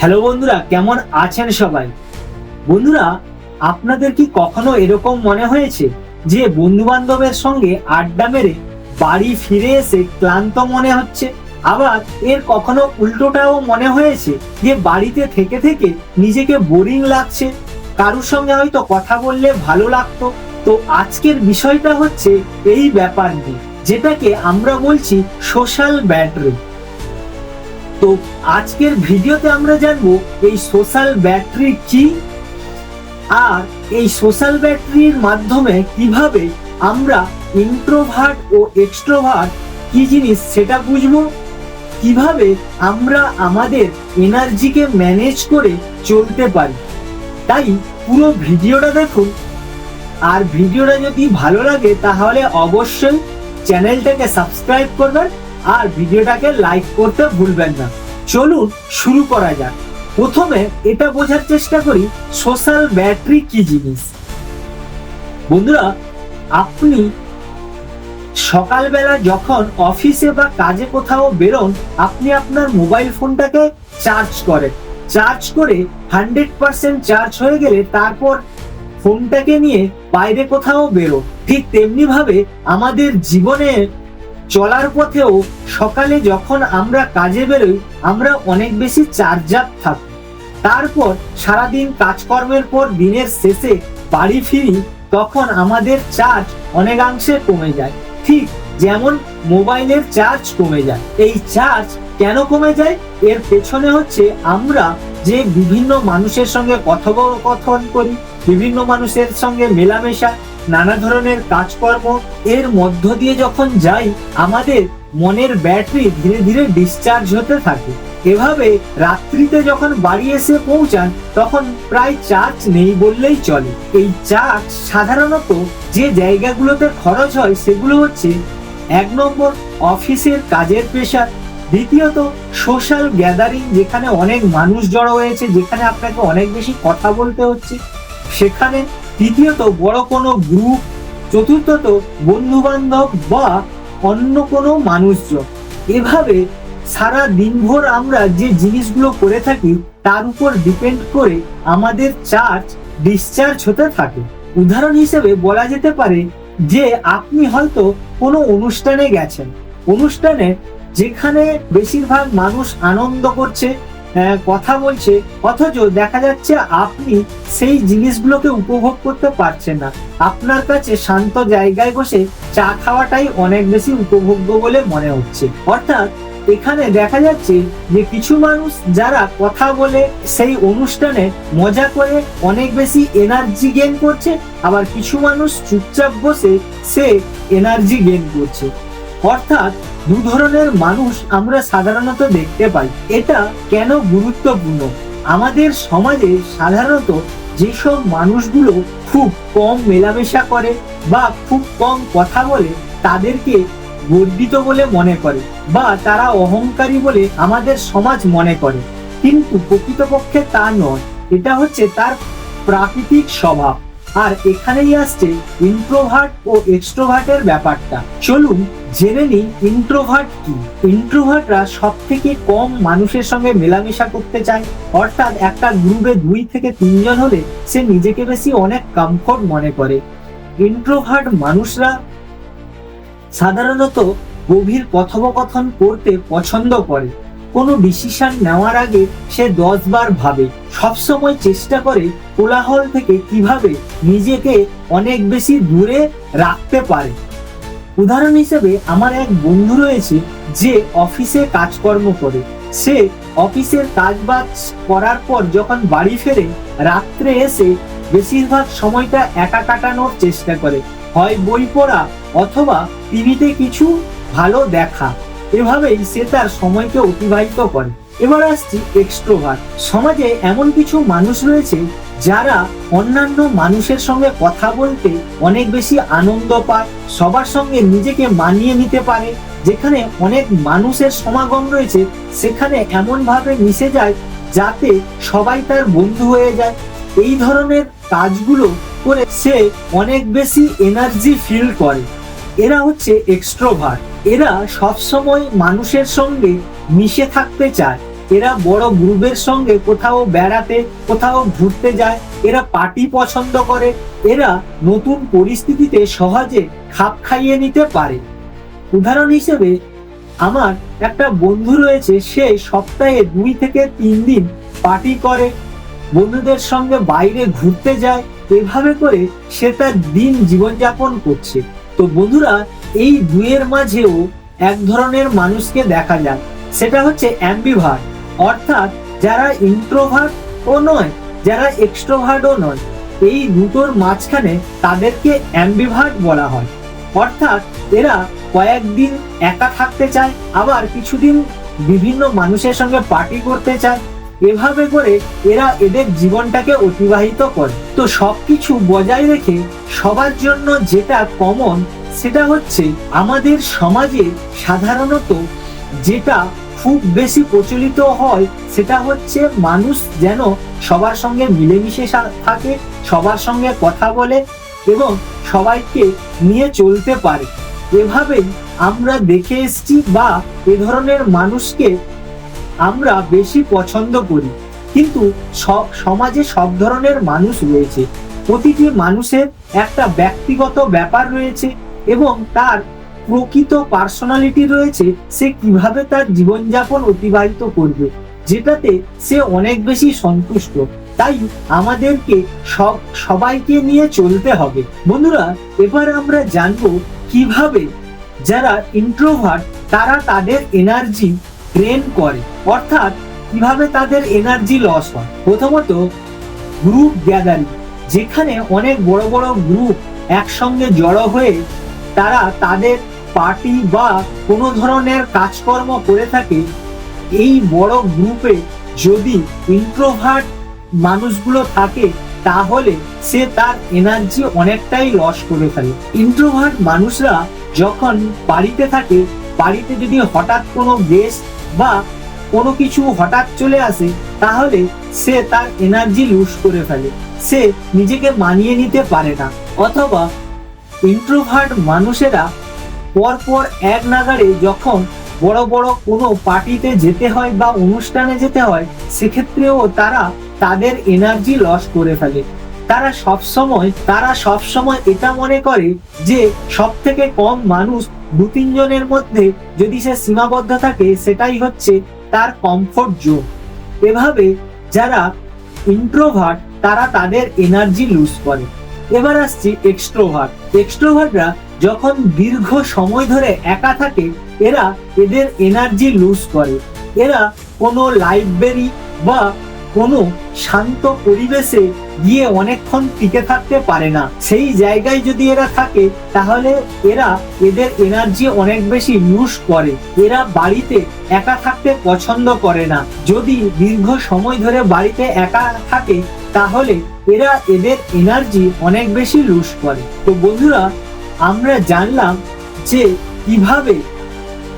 Hello বন্ধুরা, কেমন আছেন সবাই? বন্ধুরা, আপনাদের কি কখনো এরকম মনে হয়েছে যে বন্ধু বান্ধবের সঙ্গে আড্ডা মেরে বাড়ি ফিরে এসে ক্লান্ত মনে হচ্ছে? আবার এর কখনো উল্টোটাও মনে হয়েছে যে বাড়িতে থেকে থেকে নিজেকে বোরিং লাগছে? কারুর সঙ্গে হয়তো কথা বললে ভালো লাগতো। তো আজকের বিষয়টা হচ্ছে এই ব্যাপার নিয়ে, যেটাকে আমরা বলছি সোশ্যাল ব্যাটারি। তো আজকের ভিডিওতে আমরা জানব এই সোশ্যাল ব্যাটারি কি আর এই সোশ্যাল ব্যাটারির মাধ্যমে কীভাবে আমরা ইন্ট্রোভার্ট ও এক্সট্রোভার্ট কি জিনিস সেটা বুঝব? কীভাবে আমরা আমাদের এনার্জিকে ম্যানেজ করে চলতে পারি? তাই পুরো ভিডিওটা দেখুন। আর ভিডিওটা যদি ভালো লাগে তাহলে অবশ্যই চ্যানেলটাকে সাবস্ক্রাইব করবেন আর ভিডিওটাকে লাইক করতে ভুলবেন না। চলুন শুরু করা যাক। প্রথমে এটা বোঝার চেষ্টা করি সোশ্যাল ব্যাটারি কি জিনিস? বন্ধুরা, আপনি সকালবেলা যখন অফিসে বা কাজে কোথাও বেরোন, আপনি আপনার মোবাইল ফোনটাকে চার্জ করেন। চার্জ করে হান্ড্রেড পার্সেন্ট চার্জ হয়ে গেলে তারপর ফোনটাকে নিয়ে বাইরে কোথাও বেরো ঠিক তেমনি ভাবে আমাদের জীবনের চলার পথেও সকালে যখন আমরা কাজে বেরোই, আমরা অনেক বেশি চার্জ আপ থাকি। তারপর সারাদিন কাজকর্মের পর দিনের শেষে বাড়ি ফিরি, তখন আমাদের চার্জ অনেকাংশে কমে যায়। ঠিক যেমন মোবাইলের চার্জ কমে যায়। এই চার্জ কেন কমে যায়? এর পেছনে হচ্ছে আমরা যে বিভিন্ন মানুষের সঙ্গে কথোপকথন করি বিভিন্ন মানুষের সঙ্গে মেলামেশা, নানা ধরনের কাজকর্ম, এর মধ্য দিয়ে যখন যাই, আমাদের মনের ব্যাটারি ধীরে ধীরে ডিসচার্জ হতে থাকে। এভাবে রাত্রিতে যখন বাড়ি এসে পৌঁছান, তখন প্রায় চার্জ নেই বললেই চলে। এই চার্জ সাধারণত যে জায়গাগুলোতে খরচ হয়, সেগুলো হচ্ছে এক নম্বর অফিসের কাজের প্রেশার দ্বিতীয়ত সোশ্যাল গ্যাদারিং যেখানে অনেক মানুষ জড়ো হয়েছে, যেখানে আপনাকে অনেক বেশি কথা বলতে হচ্ছে। সেখানে তৃতীয়ত বড় কোনো গ্রুপ, চতুর্থত বন্ধু বান্ধব বা অন্য কোনো মানুষজন। এভাবে সারা দিনভর আমরা যে জিনিসগুলো করে থাকি, তার উপর ডিপেন্ড করে আমাদের চার্জ ডিসচার্জ হতে থাকে। উদাহরণ হিসেবে বলা যেতে পারে যে, আপনি হয়তো কোনো অনুষ্ঠানে গেছেন। অনুষ্ঠানে যেখানে বেশিরভাগ মানুষ আনন্দ করছে কথা বলছে, অথচ দেখা যাচ্ছে আপনি সেই জিনিসগুলোকে উপভোগ করতে পারছেন না। আপনার কাছে শান্ত জায়গায় বসে চা খাওয়াটাই অনেক বেশি উপভোগ্য বলে মনে হচ্ছে। অর্থাৎ এখানে দেখা যাচ্ছে যে কিছু মানুষ যারা কথা বলে সেই অনুষ্ঠানে মজা করে অনেক বেশি এনার্জি গেন করছে, আবার কিছু মানুষ চুপচাপ বসে সে এনার্জি গেন করছে। অর্থাৎ দু ধরনের মানুষ আমরা সাধারণত দেখতে পাই। এটা কেন গুরুত্বপূর্ণ? আমাদের সমাজে সাধারণত যেসব মানুষগুলো খুব কম মেলামেশা করে বা খুব কম কথা বলে, তাদেরকে গর্বিত বলে মনে করে বা তারা অহংকারী বলে আমাদের সমাজ মনে করে। কিন্তু প্রকৃতপক্ষে তা নয়। এটা হচ্ছে তার প্রাকৃতিক স্বভাব। আর এখানেই আসছে ইন্ট্রোভার্ট ও এক্সট্রোভার্টের ব্যাপারটা। চলুন জেনে নিই ইন্ট্রোভার্ট কি। ইন্ট্রোভার্টরা সব থেকে কম মানুষের সঙ্গে মেলামেশা করতে চায়। অর্থাৎ একটা গ্রুপে দুই থেকে তিনজন হলে সে নিজেকে বেশি অনেক কমফোর্ট মনে করে। ইন্ট্রোভার্ট মানুষরা সাধারণত গভীর কথোপকথন করতে পছন্দ করে। কোনো ডিসিশন নেওয়ার আগে সে দশ বার ভাবে। সবসময় চেষ্টা করে কোলাহল থেকে কীভাবে নিজেকে অনেক বেশি দূরে রাখতে পারে। উদাহরণ হিসেবে আমার এক বন্ধু রয়েছে যে অফিসে কাজকর্ম করে। সে অফিসের কাজ বাজ করার পর যখন বাড়ি ফেরে, রাত্রে এসে বেশিরভাগ সময়টা একা কাটানোর চেষ্টা করে। হয় বই পড়া অথবা টিভিতে কিছু ভালো দেখা। এভাবেই সে তার সময়কে অতিবাহিত করে। এবার আসছি এক্সট্রোভার্ট সমাজে এমন কিছু মানুষ রয়েছে যারা অন্যান্য মানুষের সঙ্গে কথা বলতে অনেক বেশি আনন্দ পায়, সবার সঙ্গে নিজেকে মানিয়ে নিতে পারে। যেখানে অনেক মানুষের সমাগম রয়েছে, সেখানে এমনভাবে মিশে যায় যাতে সবাই তার বন্ধু হয়ে যায়। এই ধরনের কাজগুলো করে সে অনেক বেশি এনার্জি ফিল করে। এরা হচ্ছে এক্সট্রোভার্ট এরা সবসময় মানুষের সঙ্গে মিশে থাকতে চায়। এরা বড় গ্রুপের সঙ্গে কোথাও বেড়াতে, কোথাও ঘুরতে যায়। এরা পার্টি পছন্দ করে। এরা নতুন পরিস্থিতিতে সহজে খাপ খাইয়ে নিতে পারে। উদাহরণ হিসেবে, আমার একটা বন্ধু রয়েছে, সে সপ্তাহে দুই থেকে তিন দিন পার্টি করে। বন্ধুদের সঙ্গে বাইরে ঘুরতে যায়। এভাবে করে সে তার দিন জীবনযাপন করছে। তো বন্ধুরা এই দুয়ের মাঝেও এক ধরনের মানুষকে দেখা যায়। সেটা হচ্ছে অ্যাম্বিভার্ট অর্থাৎ যারা ইন্ট্রোভার্ট ও নয়, যারা এক্সট্রোভার্টও নয়। এই দুটোর মাঝখানে তাদেরকে অ্যাম্বিভার্ট বলা হয়। অর্থাৎ এরা কয়েকদিন একা থাকতে চায়, আবার কিছুদিন বিভিন্ন মানুষের সঙ্গে পার্টি করতে চায়। এভাবে করে এরা এদের জীবনটাকে অতিবাহিত করে। তো সবকিছু বজায় রেখে সবার জন্য যেটা কমন সেটা হচ্ছে আমাদের সমাজে সাধারণত যেটা খুব বেশি প্রচলিত হয়, সেটা হচ্ছে মানুষ যেন সবার সঙ্গে মিলেমিশে থাকে, সবার সঙ্গে কথা বলে এবং সবাইকে নিয়ে চলতে পারে। এভাবেই আমরা দেখে এসেছি বা এ ধরনের মানুষকে আমরা বেশি পছন্দ করি। কিন্তু সমাজে সব ধরনের মানুষ রয়েছে। প্রতিটি মানুষের একটা ব্যক্তিগত ব্যাপার রয়েছে এবং তার প্রকৃত পার্সোনালিটি রয়েছে, সে কীভাবে তার জীবনযাপন অতিবাহিত করবে, যেটাতে সে অনেক বেশি সন্তুষ্ট। তাই আমাদেরকে সব, সবাইকে নিয়ে চলতে হবে। বন্ধুরা, এবার আমরা জানব কীভাবে যারা ইন্ট্রোভার্ট তারা তাদের এনার্জি ড্রেন করে। অর্থাৎ কীভাবে তাদের এনার্জি লস হয়। প্রথমত গ্রুপ গ্যাদারিং যেখানে অনেক বড় বড় গ্রুপ একসঙ্গে জড়ো হয়ে তারা তাদের পার্টি বা কোনো ধরনের কাজকর্ম করে থাকে। এই বড় গ্রুপে যদি ইন্ট্রোভার্ট মানুষগুলো থাকে, তাহলে সে তার এনার্জি অনেকটাই লস করে ফেলে। ইন্ট্রোভার্ট মানুষরা যখন বাড়িতে থাকে, বাড়িতে যদি হঠাৎ কোনো গেস্ট বা কোনো কিছু হঠাৎ চলে আসে, তাহলে সে তার এনার্জি লুজ করে ফেলে। সে নিজেকে মানিয়ে নিতে পারে না। অথবা ইন্ট্রোভার্ট মানুষেরা পরপর এক নাগাড়ে যখন বড় বড় কোনো পার্টিতে যেতে হয় বা অনুষ্ঠানে যেতে হয়, সেক্ষেত্রেও তারা তাদের এনার্জি লস করে ফেলে। তারা সব সময় তারা সব সময় এটা মনে করে যে সব থেকে কম মানুষ দু তিনজনের মধ্যে যদি সে সীমাবদ্ধ থাকে, সেটাই হচ্ছে তার কমফোর্ট জোন এভাবে যারা ইন্ট্রোভার্ট তারা তাদের এনার্জি লুজ করে। এবার আসছি এক্সট্রোভার্ট এক্সট্রোভার্টরা যখন দীর্ঘ সময় ধরে একা থাকে, এরা এদের এনার্জি লুজ করে। এরা কোনো লাইব্রেরি বা কোনো শান্ত পরিবেশে গিয়ে অনেকক্ষণ টিকে থাকতে পারে না। সেই জায়গায় যদি এরা থাকে, তাহলে এরা এদের এনার্জি অনেক বেশি লুজ করে। এরা বাড়িতে একা থাকতে পছন্দ করে না। যদি দীর্ঘ সময় ধরে বাড়িতে একা থাকে, তাহলে এরা এদের এনার্জি অনেক বেশি লুজ করে। তো বন্ধুরা, আমরা জানলাম যে কীভাবে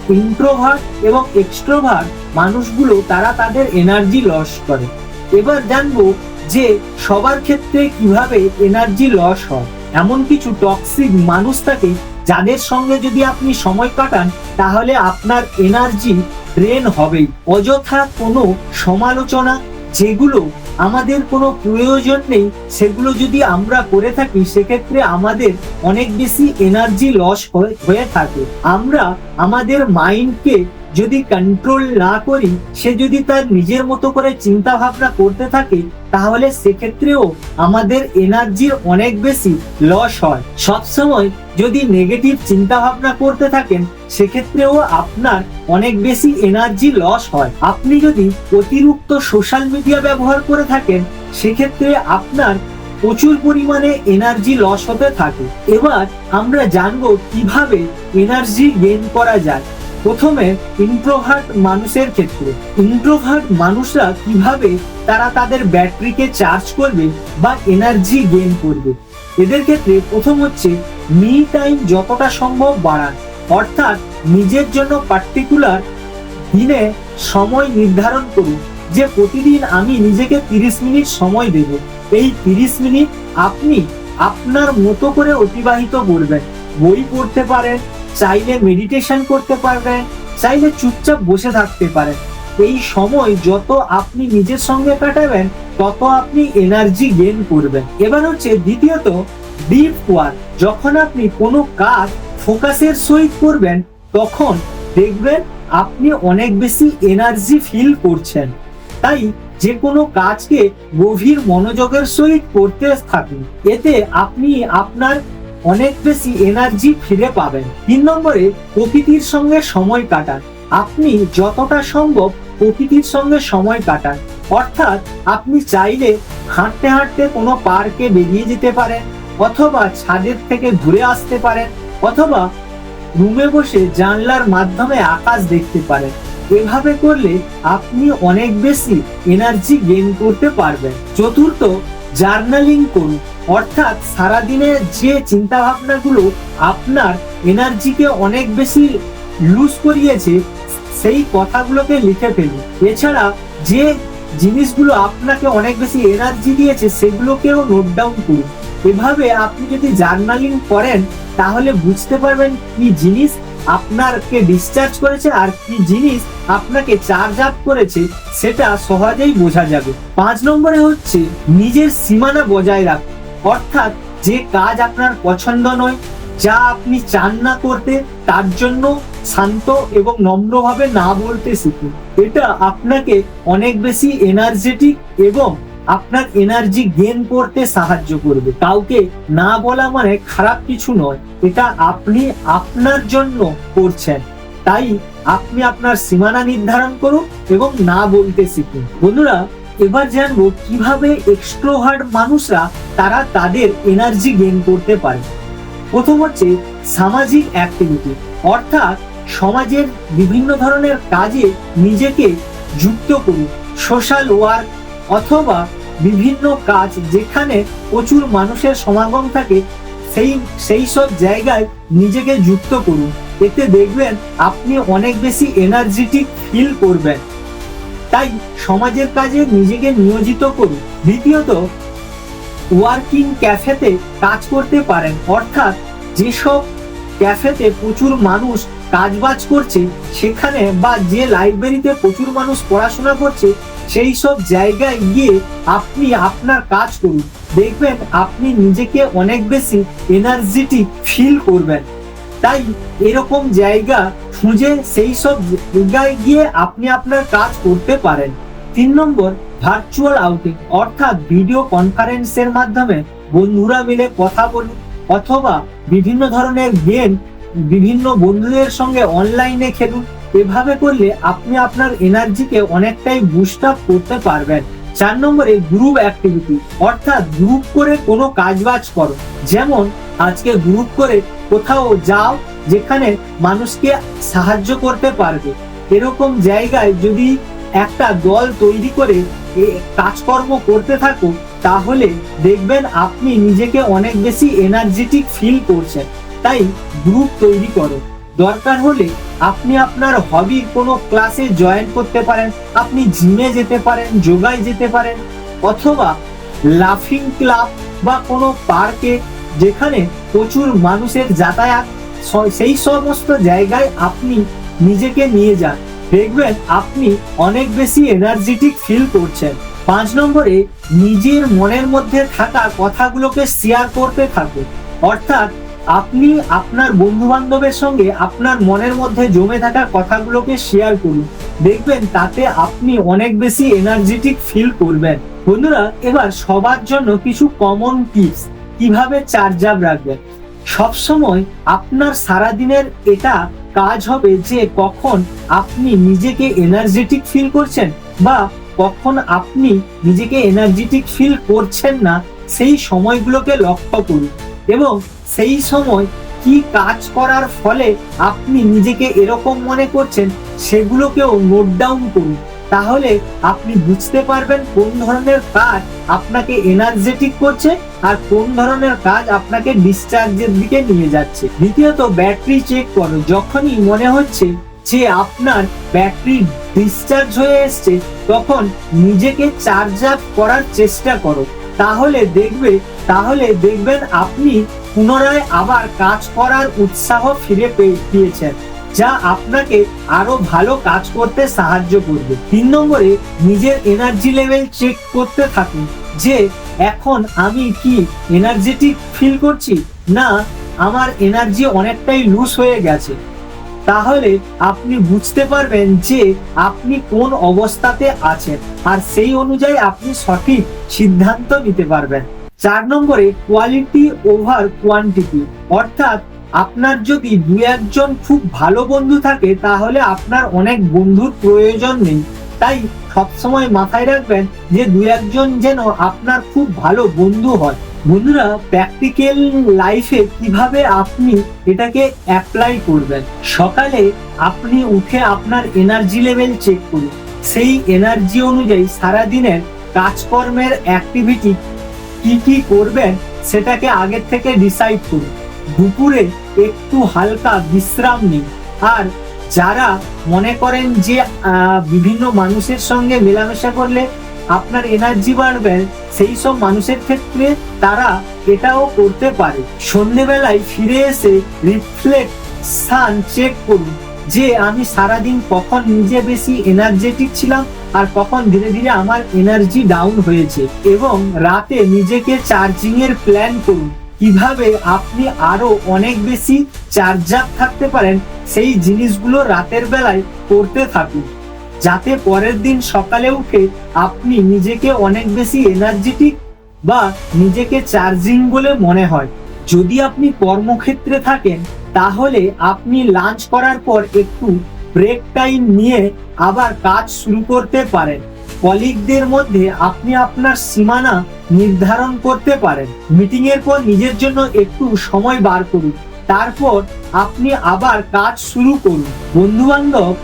ইন্ট্রোভার্ট এবং এক্সট্রোভার্ট মানুষগুলো, তারা তাদের এনার্জি লস করে। এবার জানব যে সবার ক্ষেত্রে কীভাবে এনার্জি লস হয়, এমন কিছু টক্সিক মানুষ থাকে, যাদের সঙ্গে যদি আপনি সময় কাটান, তাহলে আপনার এনার্জি ড্রেন হবেই। অযথা কোনো সমালোচনা, যেগুলো আমাদের কোনো প্রয়োজন নেই, সেগুলো যদি আমরা করে থাকি, সেক্ষেত্রে আমাদের অনেক বেশি এনার্জি লস হয়ে থাকে। আমরা আমাদের মাইন্ডকে যদি কন্ট্রোল না করি, সে যদি তার নিজের মতো করে চিন্তা ভাবনা করতে থাকে, তাহলে সেক্ষেত্রেও আমাদের এনার্জির অনেক বেশি লস হয়। সবসময় যদি নেগেটিভ চিন্তা ভাবনা করতে থাকেন, সেক্ষেত্রেও আপনার অনেক বেশি এনার্জি লস হয়। আপনি যদি অতিরিক্ত সোশ্যাল মিডিয়া ব্যবহার করে থাকেন, সেক্ষেত্রে আপনার প্রচুর পরিমাণে এনার্জি লস হতে থাকে। এবার আমরা জানব কীভাবে এনার্জি গেইন করা যায়। প্রথমে ইন্ট্রোভার্ট মানুষের ক্ষেত্রে ইন্ট্রোভার্ট মানুষরা কীভাবে তারা তাদের ব্যাটারিকে চার্জ করবে বা এনার্জি গেইন করবে? এদের ক্ষেত্রে প্রথম হচ্ছে মি টাইম যতটা সম্ভব বাড়ান। অর্থাৎ নিজের জন্য পার্টিকুলার দিনে সময় নির্ধারণ করুন, যে প্রতিদিন আমি নিজেকে তিরিশ মিনিট সময় দেব। এই তিরিশ মিনিট আপনি আপনার মতো করে অতিবাহিত করবেন। বই পড়তে পারেন চাইলে মেডিটেশন করতে পারবেন চাইলে চুপচাপ বসে থাকতে পারেন এই সময় যত আপনি নিজের সঙ্গে কাটাবেন, তত আপনি এনার্জি গেন করবেন। এবার হচ্ছে দ্বিতীয়ত ডিপ ওয়ার্ক যখন আপনি কোনো কাজ ফোকাসের সহিত করবেন, তখন দেখবেন আপনি অনেক বেশি এনার্জি ফিল করছেন। তাই যে কোনো কাজকে গভীর মনোযোগের সহিত করতে থাকুন। এতে আপনি আপনার অনেক বেশি এনার্জি ফিরে পাবেন। তিন নম্বরে প্রকৃতির সঙ্গে সময় কাটান। আপনি যতটা সম্ভব প্রকৃতির সঙ্গে সময় কাটান। অর্থাৎ আপনি চাইলে হাঁটতে হাঁটতে কোনো পার্কে বেরিয়ে যেতে পারেন, অথবা ছাদের থেকে ঘুরে আসতে পারেন, অথবা রুমে বসে জানলার মাধ্যমে আকাশ দেখতে পারেন। এভাবে করলে আপনি অনেক বেশি এনার্জি গেইন করতে পারবেন। চতুর্থ জার্নালিং করুন। অর্থাৎ সারাদিনের যে চিন্তা ভাবনাগুলো আপনার এনার্জিকে অনেক বেশি লুজ করিয়েছে, সেই কথাগুলোকে লিখে ফেলুন। এছাড়া যে জিনিসগুলো আপনাকে অনেক বেশি এনার্জি দিয়েছে, সেগুলোকেও নোট ডাউন করুন। এভাবে আপনি যদি জার্নালিং করেন, তাহলে বুঝতে পারবেন কি জিনিস আপনাকে ডিসচার্জ করেছে আর কি জিনিস আপনাকে চার্জ আপ করেছে, সেটা সহজেই বোঝা যাবে। পাঁচ নম্বরে হচ্ছে, নিজের সীমানা বজায় রাখুন। অর্থাৎ যে কাজ আপনার পছন্দ নয়, যা আপনি চান না করতে, তার জন্য শান্ত এবং নম্রভাবে না বলতে শিখুন। এটা আপনাকে অনেক বেশি এনার্জেটিক এবং আপনার এনার্জি গেন করতে সাহায্য করবে। কাউকে না বলা মানে খারাপ কিছু নয়। এটা আপনি আপনার জন্য করছেন। তাই আপনি আপনার সীমানা নির্ধারণ করুন এবং না বলতে শিখুন। বন্ধুরা, এবার জানব কীভাবে এক্সট্রোভার্ট মানুষরা তারা তাদের এনার্জি গেন করতে পারে। প্রথম হচ্ছে সামাজিক অ্যাক্টিভিটি অর্থাৎ সমাজের বিভিন্ন ধরনের কাজে নিজেকে যুক্ত করুন। সোশ্যাল ওয়ার্ক অথবা বিভিন্ন কাজ যেখানে প্রচুর মানুষের সমাগম থাকে, সেই সেই সব জায়গায় নিজেকে যুক্ত করুন। এতে দেখবেন আপনি অনেক বেশি এনার্জেটিক ফিল করবেন। তাই সমাজের কাজে নিজেকে নিয়োজিত করুন। দ্বিতীয়ত ওয়ার্কিং ক্যাফেতে কাজ করতে পারেন। অর্থাৎ যেসব ক্যাফেতে প্রচুর মানুষ কাজবাজ করছে, সেখানে বা যে লাইব্রেরিতে প্রচুর মানুষ পড়াশোনা করছে সেই সব জায়গায় গিয়ে আপনি আপনার কাজ করুন। দেখবেন আপনি নিজেকে অনেক বেশি এনার্জেটিক ফিল করবেন। তাই এরকম জায়গা খুঁজে সেই সব জায়গায় গিয়ে আপনি আপনার কাজ করতে পারেন। তিন নম্বর ভার্চুয়াল আউটিং অর্থাৎ ভিডিও কনফারেন্সের মাধ্যমে বন্ধুরা মিলে কথা বলুন অথবা বিভিন্ন ধরনের গেম বিভিন্ন বন্ধুদের সঙ্গে অনলাইনে খেলুন। এভাবে করলে আপনি আপনার এনার্জিকে অনেকটাই বুস্ট আপ করতে পারবেন। চার নম্বরে গ্রুপ অ্যাক্টিভিটি অর্থাৎ গ্রুপ করে কোনো কাজবাজ করো। যেমন, আজকে গ্রুপ করে কোথাও যাও, যেখানে মানুষকে সাহায্য করতে পারবে। এরকম জায়গায় যদি একটা দল তৈরি করে কাজকর্ম করতে থাকো, তাহলে দেখবেন আপনি নিজেকে অনেক বেশি এনার্জেটিক ফিল করছেন। তাই গ্রুপ তৈরি করো। দরকার হলে আপনি আপনার হবির কোনো ক্লাসে জয়েন করতে পারেন। আপনি জিমে যেতে পারেন যোগায় যেতে পারেন, অথবা লাফিং ক্লাব বা কোনো পার্কে যেখানে প্রচুর মানুষের যাতায়াত সেই সমস্ত জায়গায় আপনি নিজেকে নিয়ে যান। দেখবেন আপনি অনেক বেশি এনার্জেটিক ফিল করছেন। পাঁচ নম্বরে, নিজের মনের মধ্যে থাকা কথাগুলোকে শেয়ার করতে থাকুন। অর্থাৎ আপনি আপনার বন্ধু বান্ধবের সঙ্গে আপনার মনের মধ্যে জমে থাকা কথাগুলোকে শেয়ার করুন। দেখবেন তাতে আপনি অনেক বেশি এনার্জেটিক ফিল করবেন। বন্ধুরা, এবার সবার জন্য কিছু কমন টিপস কীভাবে চার্জ আপ রাখবেন। সবসময় আপনার সারাদিনের এটা কাজ হবে যে কখন আপনি নিজেকে এনার্জেটিক ফিল করছেন বা কখন আপনি নিজেকে এনার্জেটিক ফিল করছেন না, সেই সময়গুলোকে লক্ষ্য করুন। এবং সেই সময় কি কাজ করার ফলে আপনি নিজেকে এরকম মনে করছেন? সেগুলোকেও নোট ডাউন করুন। তাহলে আপনি বুঝতে পারবেন কোন ধরনের কাজ আপনাকে এনার্জেটিক করছে আর কোন ধরনের কাজ আপনাকে ডিসচার্জের দিকে নিয়ে যাচ্ছে। দ্বিতীয়ত ব্যাটারি চেক করো। যখনই মনে হচ্ছে যে আপনার ব্যাটারি ডিসচার্জ হয়ে এসছে, তখন নিজেকে চার্জ আপ করার চেষ্টা করো। তাহলে দেখবে, তাহলে দেখবেন আপনি পুনরায় আবার কাজ করার উৎসাহ ফিরে পেয়ে- পেয়েছেন যা আপনাকে আরও ভালো কাজ করতে সাহায্য করবে। তিন নম্বরে, নিজের এনার্জি লেভেল চেক করতে থাকুন, যে এখন আমি কি এনার্জেটিক ফিল করছি, না আমার এনার্জি অনেকটাই লুজ হয়ে গেছে। তাহলে আপনি বুঝতে পারবেন যে আপনি কোন অবস্থাতে আছেন আর সেই অনুযায়ী আপনি সঠিক সিদ্ধান্ত নিতে পারবেন। চার নম্বরে কোয়ালিটি ওভার কোয়ান্টিটি অর্থাৎ আপনার যদি দু একজন খুব ভালো বন্ধু থাকে, তাহলে আপনার অনেক বন্ধুর প্রয়োজন নেই। তাই সবসময় মাথায় রাখবেন যে দু একজন যেন আপনার খুব ভালো বন্ধু হয়। বন্ধুরা প্র্যাকটিক্যাল লাইফে কীভাবে আপনি এটাকে অ্যাপ্লাই করবেন? সকালে আপনি উঠে আপনার এনার্জি লেভেল চেক করুন। সেই এনার্জি অনুযায়ী সারাদিনের কাজকর্মের অ্যাক্টিভিটি কি কি করবেন সেটাকে আগের থেকে ডিসাইড করুন। দুপুরে একটু হালকা বিশ্রাম নিন। আর যারা মনে করেন যে বিভিন্ন মানুষের সঙ্গে মেলামেশা করলে আপনার এনার্জি বাড়বে, সেই সব মানুষের ক্ষেত্রে তারা এটাও করতে পারে। সন্ধেবেলায় ফিরে এসে রিফ্লেক্ট রিফ্লেকশন চেক করুন যে আমি সারাদিন কখন নিজে বেশি এনার্জেটিক ছিলাম আর কখন ধীরে ধীরে আমার এনার্জি ডাউন হয়েছে এবং রাতে নিজেকে চার্জিং এর প্ল্যান করুন। কীভাবে আপনি আরও অনেক বেশি চার্জ আপ থাকতে পারেন, সেই জিনিসগুলো রাতের বেলায় করতে থাকুন। যাতে পরের দিন সকালে উঠে আপনি নিজেকে অনেক বেশি এনার্জেটিক বা নিজেকে চার্জিং বলে মনে হয়। যদি আপনি কর্মক্ষেত্রে থাকেন, তাহলে আপনি লাঞ্চ করার পর একটু ব্রেক টাইম নিয়ে আবার কাজ শুরু করতে পারেন। কলিগদের মধ্যে আপনি আপনার সীমানা নির্ধারণ করতে পারেন। মিটিং এর পর নিজের জন্য একটু সময় বার করুন। তারপর আপনি আবার কাজ শুরু করুন। বন্ধু বান্ধব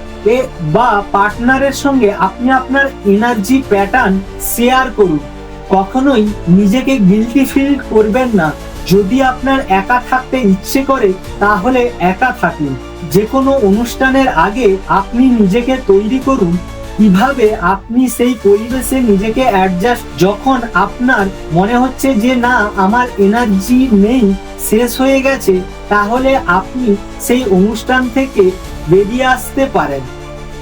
বা পার্টনারের সঙ্গে আপনি আপনার এনার্জি প্যাটার্ন শেয়ার করুন। কখনোই নিজেকে গিলটি ফিল করবেন না। যদি আপনার একা থাকতে ইচ্ছে করে, তাহলে একা থাকুন। যে কোনো অনুষ্ঠানের আগে আপনি নিজেকে তৈরি করুন। কীভাবে আপনি সেই পরিবেশে নিজেকে অ্যাডজাস্ট যখন আপনার মনে হচ্ছে যে, না, আমার এনার্জি নেই, শেষ হয়ে গেছে, তাহলে আপনি সেই অনুষ্ঠান থেকে বেরিয়ে আসতে পারেন।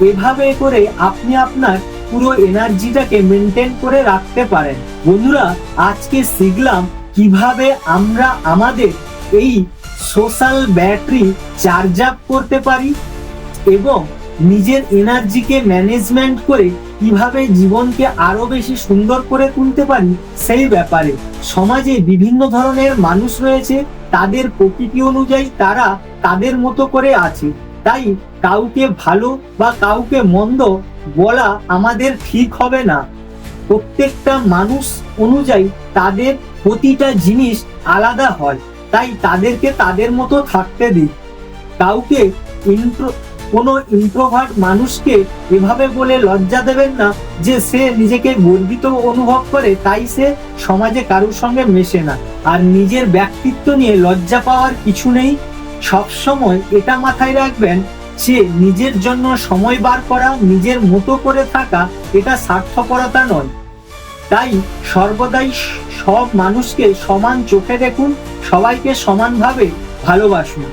এভাবে করে আপনি আপনার পুরো এনার্জিটাকে মেনটেন করে রাখতে পারেন। বন্ধুরা, আজকে শিখলাম কীভাবে আমরা আমাদের এই সোশ্যাল ব্যাটারি চার্জ আপ করতে পারি এবং নিজের এনার্জিকে ম্যানেজমেন্ট করে কীভাবে জীবনকে আরও বেশি সুন্দর করে তুলতে পারি সেই ব্যাপারে। সমাজে বিভিন্ন ধরনের মানুষ রয়েছে, তাদের প্রকৃতি অনুযায়ী তারা তাদের মতো করে আছে। তাই কাউকে ভালো বা কাউকে মন্দ বলা আমাদের ঠিক হবে না। প্রত্যেকটা মানুষ অনুযায়ী তাদের প্রতিটা জিনিস আলাদা হয়, তাই তাদেরকে তাদের মতো থাকতে দিই। কাউকে ইন্ট্রো কোনো ইন্ট্রোভার্ট মানুষকে এভাবে বলে লজ্জা দেবেন না যে সে নিজেকে গর্বিত অনুভব করে, তাই সে সমাজে কারোর সঙ্গে মেশে না। আর নিজের ব্যক্তিত্ব নিয়ে লজ্জা পাওয়ার কিছু নেই সবসময় এটা মাথায় রাখবেন যে নিজের জন্য সময় বার করা, নিজের মতো করে থাকা, এটা স্বার্থপরতা নয়। তাই সর্বদাই সব মানুষকে সমান চোখে দেখুন, সবাইকে সমানভাবে ভালোবাসুন।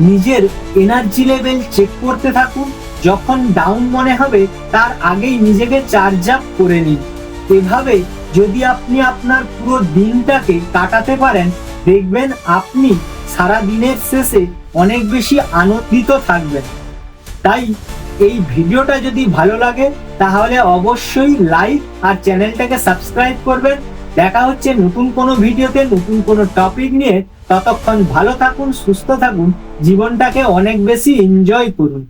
নিজের এনার্জি লেভেল চেক করতে থাকুন, যখন ডাউন মনে হবে, তার আগেই নিজেকে চার্জ আপ করে নিন। এভাবে যদি আপনি আপনার পুরো দিনটাকে কাটাতে পারেন দেখবেন আপনি সারা দিনের শেষে অনেক বেশি আনন্দিত থাকবেন। তাই এই ভিডিওটা যদি ভালো লাগে, তাহলে অবশ্যই লাইক আর চ্যানেলটাকে সাবস্ক্রাইব করবেন। দেখা হচ্ছে নতুন কোনো ভিডিওতে, নতুন কোনো টপিক নিয়ে। ততক্ষণ ভালো থাকুন, সুস্থ থাকুন, জীবনটাকে অনেক বেশি এনজয় করুন।